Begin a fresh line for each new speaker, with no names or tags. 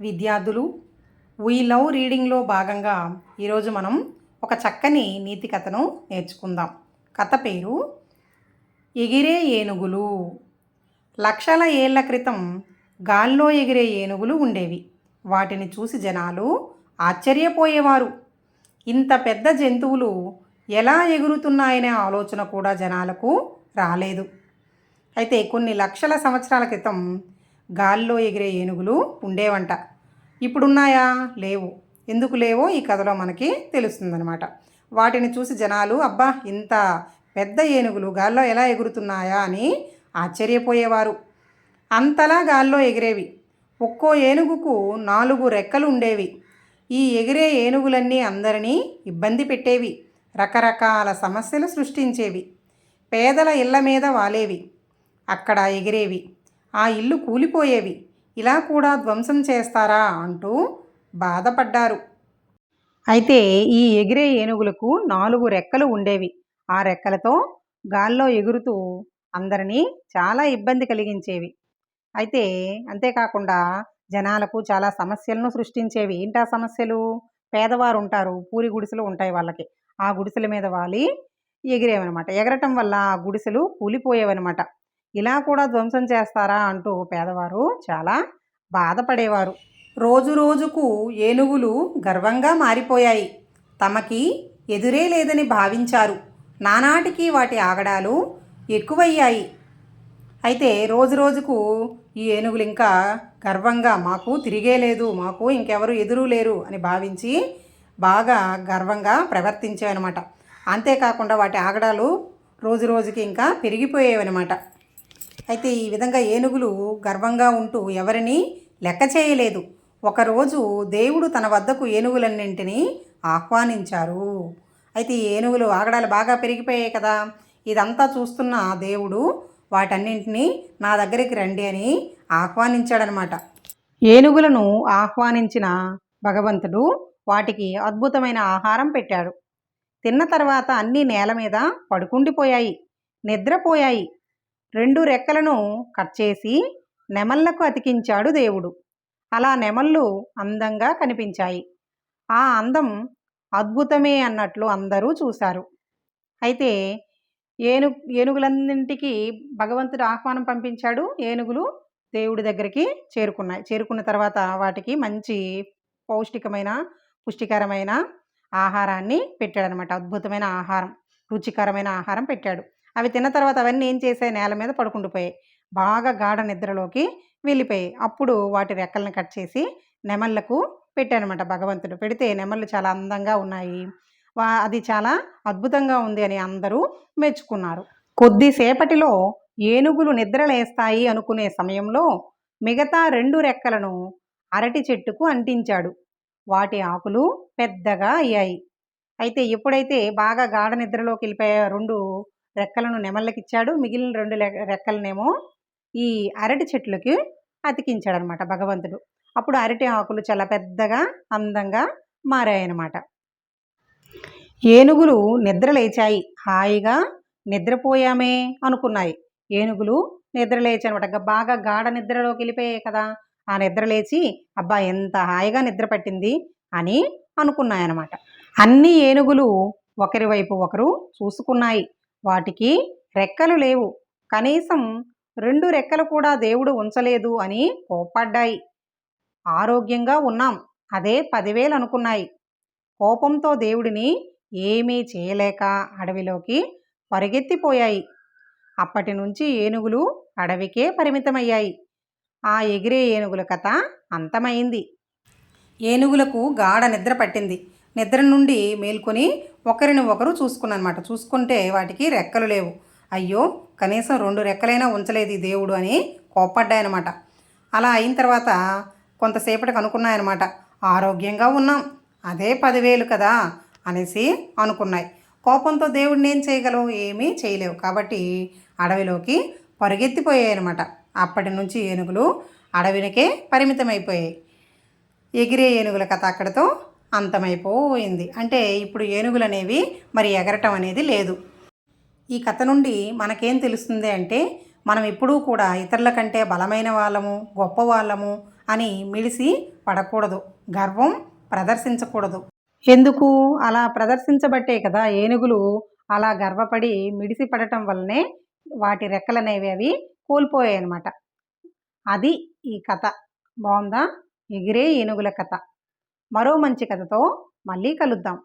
విద్యార్థులు we love రీడింగ్లో భాగంగా ఈరోజు మనం ఒక చక్కని నీతి కథను నేర్చుకుందాం. కథ పేరు ఎగిరే ఏనుగులు. లక్షల ఏళ్ళ క్రితం గాల్లో ఎగిరే ఏనుగులు ఉండేవి. వాటిని చూసి జనాలు ఆశ్చర్యపోయేవారు. ఇంత పెద్ద జంతువులు ఎలా ఎగురుతున్నాయనే ఆలోచన కూడా జనాలకు రాలేదు. అయితే కొన్ని లక్షల సంవత్సరాల క్రితం గాల్లో ఎగిరే ఏనుగులు ఉండేవంట. ఇప్పుడున్నాయా? లేవు. ఎందుకు లేవో ఈ కథలో మనకి తెలుస్తుందనమాట వాటిని చూసి జనాలు అబ్బా ఇంత పెద్ద ఏనుగులు గాల్లో ఎలా ఎగురుతున్నాయా? అని ఆశ్చర్యపోయేవారు. అంతలా గాల్లో ఎగిరేవి. ఒక్కో ఏనుగుకు నాలుగు రెక్కలు ఉండేవి. ఈ ఎగిరే ఏనుగులన్నీ అందరినీ ఇబ్బంది పెట్టేవి. రకరకాల సమస్యలు సృష్టించేవి. పేదల ఇళ్ళ మీద వాలేవి. అక్కడ ఎగిరేవి. ఆ ఇల్లు కూలిపోయేవి. ఇలా కూడా ధ్వంసం చేస్తారా? అంటూ బాధపడ్డారు. అయితే ఈ ఎగిరే ఏనుగులకు నాలుగు రెక్కలు ఉండేవి. ఆ రెక్కలతో గాల్లో ఎగురుతూ అందరినీ చాలా ఇబ్బంది కలిగించేవి. అయితే అంతేకాకుండా జనాలకు చాలా సమస్యలను సృష్టించేవి. ఏంటా సమస్యలు? పేదవారు ఉంటారు పూరి గుడిసెలు ఉంటాయి వాళ్ళకి. ఆ గుడిసెల మీద వాలి ఎగిరేవన్నమాట ఎగరటం వల్ల ఆ గుడిసెలు కూలిపోయేవన్నమాట ఇలా కూడా ధ్వంసం చేస్తారా అంటూ పేదవారు చాలా బాధపడేవారు. రోజు రోజుకు ఏనుగులు గర్వంగా మారిపోయాయి. తమకి ఎదురే లేదని భావించారు. నానాటికి వాటి ఆగడాలు ఎక్కువయ్యాయి. అయితే రోజు రోజుకు ఈ ఏనుగులు ఇంకా గర్వంగా మాకు తిరిగే లేదు మాకు ఇంకెవరు ఎదురు లేరు అని భావించి బాగా గర్వంగా ప్రవర్తించేవన్నమాట. అంతేకాకుండా వాటి ఆగడాలు రోజు రోజుకి ఇంకా పెరిగిపోయేవన్నమాట. అయితే ఈ విధంగా ఏనుగులు గర్వంగా ఉంటూ ఎవరిని లెక్క చేయలేదు. ఒకరోజు దేవుడు తన వద్దకు ఏనుగులన్నింటినీ ఆహ్వానించారు. అయితే ఈ ఏనుగులు ఆగడాలు బాగా పెరిగిపోయాయి కదా. ఇదంతా చూస్తున్న దేవుడు వాటన్నింటినీ నా దగ్గరికి రండి అని ఆహ్వానించాడనమాట. ఏనుగులను ఆహ్వానించిన భగవంతుడు వాటికి అద్భుతమైన ఆహారం పెట్టాడు. తిన్న తర్వాత అన్నీ నేల మీద పడుకుండిపోయాయి నిద్రపోయాయి. రెండు రెక్కలను కట్ చేసి నెమళ్ళకు అతికించాడు దేవుడు. అలా నెమళ్ళు అందంగా కనిపించాయి. ఆ అందం అద్భుతమే అన్నట్లు అందరూ చూశారు. అయితే ఏను ఏనుగులన్నింటికి భగవంతుడు ఆహ్వానం పంపించాడు. ఏనుగులు దేవుడి దగ్గరికి చేరుకున్నాయి. చేరుకున్న తర్వాత వాటికి మంచి పౌష్టికమైన పుష్టికరమైన ఆహారాన్ని పెట్టాడనమాట అద్భుతమైన ఆహారం రుచికరమైన ఆహారం పెట్టాడు. అవి తిన్న తర్వాత అవన్నీ ఏం చేసాయి? నేల మీద పడుకుండిపోయాయి బాగా గాఢ నిద్రలోకి వెళ్ళిపోయాయి. అప్పుడు వాటి రెక్కలను కట్ చేసి నెమళ్ళకు పెట్టానమాట భగవంతుడు. పెడితే నెమళ్ళు చాలా అందంగా ఉన్నాయి. వా అది చాలా అద్భుతంగా ఉంది అని అందరూ మెచ్చుకున్నారు. కొద్దిసేపటిలో ఏనుగులు నిద్రలేస్తాయి అనుకునే సమయంలో మిగతా రెండు రెక్కలను అరటి చెట్టుకు అంటించాడు. వాటి ఆకులు పెద్దగా అయ్యాయి. అయితే ఎప్పుడైతే బాగా గాఢ నిద్రలోకి వెళ్ళిపోయే రెండు రెక్కలను నెమళ్ళకిచ్చాడు. మిగిలిన రెండు రెక్కలనేమో ఈ అరటి చెట్లకి అతికించాడనమాట భగవంతుడు. అప్పుడు అరటి ఆకులు చాలా పెద్దగా అందంగా మారాయన్నమాట ఏనుగులు నిద్ర లేచాయి హాయిగా నిద్రపోయామే అనుకున్నాయి. ఏనుగులు నిద్ర లేచాయనమాట బాగా గాఢ నిద్రలోకి వెళ్ళిపోయాయి కదా. ఆ నిద్రలేచి అబ్బా ఎంత హాయిగా నిద్ర పట్టింది అని అనుకున్నాయన్నమాట అన్ని ఏనుగులు ఒకరి వైపు ఒకరు చూసుకున్నాయి. వాటికి రెక్కలు లేవు. కనీసం రెండు రెక్కలు కూడా దేవుడు ఉంచలేదు అని కోప్పడ్డాయి. ఆరోగ్యంగా ఉన్నాం. అదే పదివేలు అనుకున్నాయి. కోపంతో దేవుడిని ఏమీ చేయలేక అడవిలోకి పరిగెత్తిపోయాయి. అప్పటి నుంచి ఏనుగులు అడవికే పరిమితమయ్యాయి. ఆ ఎగిరే ఏనుగుల కథ అంతమైంది. ఏనుగులకు గాఢ నిద్ర పట్టింది. నిద్ర నుండి మేల్కొని ఒకరిని ఒకరు చూసుకున్నమాట చూసుకుంటే వాటికి రెక్కలు లేవు. అయ్యో కనీసం రెండు రెక్కలైనా ఉంచలేదు ఈ దేవుడు అని కోప్పడ్డాయనమాట. అలా అయిన తర్వాత కొంతసేపటికి అనుకున్నాయన్నమాట ఆరోగ్యంగా ఉన్నాం. అదే పదివేలు కదా అనేసి అనుకున్నాయి. కోపంతో దేవుడిని ఏం చేయగలవు? ఏమీ చేయలేవు. కాబట్టి అడవిలోకి పరిగెత్తిపోయాయి అనమాట అప్పటి నుంచి ఏనుగులు అడవినకే పరిమితమైపోయాయి. ఎగిరే ఏనుగుల కథ అక్కడితో అంతమైపోయింది. అంటే ఇప్పుడు ఏనుగులు అనేవి మరి ఎగరటం అనేది లేదు. ఈ కథ నుండి మనకేం తెలుస్తుంది అంటే మనం ఎప్పుడూ కూడా ఇతరుల కంటే బలమైన వాళ్ళము గొప్ప వాళ్ళము అని మిడిసి పడకూడదు. గర్వం ప్రదర్శించకూడదు. ఎందుకు? అలా ప్రదర్శించబట్టే కదా ఏనుగులు అలా గర్వపడి మిడిసి పడటం వల్లనే వాటి రెక్కలనేవి అవి కోల్పోయాయి అన్నమాట అది ఈ కథ. బాగుందా ఎగిరే ఏనుగుల కథ. మరో మంచి కథతో మళ్ళీ కలుద్దాం.